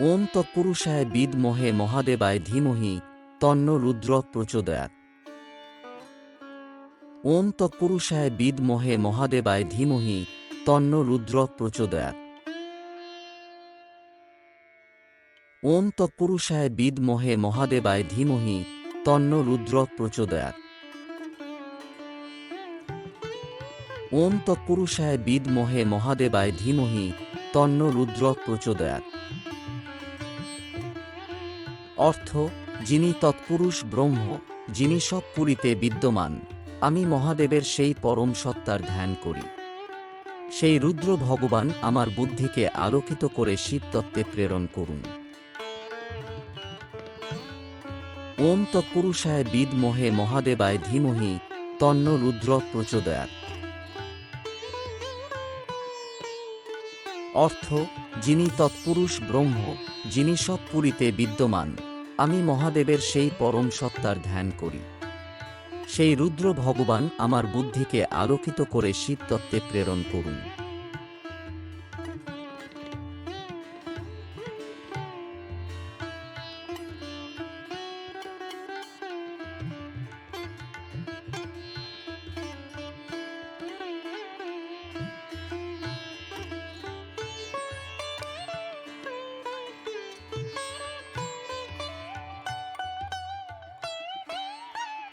ওম তৎপুরুষায় বিদমহে মহাদেবায় ধীমহি তন্ন রুদ্র প্রচোদয়াৎ। ওম তৎপুরুষায় বিদমহে মহাদেবায় ধীমহি তন্ন রুদ্র প্রচোদয়াৎ। ওম তৎপুরুষায় বিদমহে মহাদেবায় ধীমহি তন্ন রুদ্র প্রচোদয়াৎ। ওম তৎপুরুষায় বিদমহে মহাদেবায় ধীমহি তন্ন রুদ্র প্রচোদয়াৎ। অর্থ, যিনি তৎপুরুষ ব্রহ্ম, যিনি সব পুরীতে বিদ্যমান, আমি মহাদেবের সেই পরম সত্তার ধ্যান করি। সেই রুদ্র ভগবান আমার বুদ্ধিকে আলোকিত করে শিবতত্ত্বে প্রেরণ করুন। ওম তৎপুরুষায় বিদমহে মহাদেবায় ধীমহি, তন্ন রুদ্র প্রচোদয়াৎ। অর্থ, যিনি তৎপুরুষ ব্রহ্ম, যিনি সব পুরীতে বিদ্যমান, আমি মহাদেবের সেই পরম সত্তার ধ্যান করি। সেই রুদ্র ভগবান আমার বুদ্ধিকে আলোকিত করে শিবতত্ত্বে প্রেরণ করুন।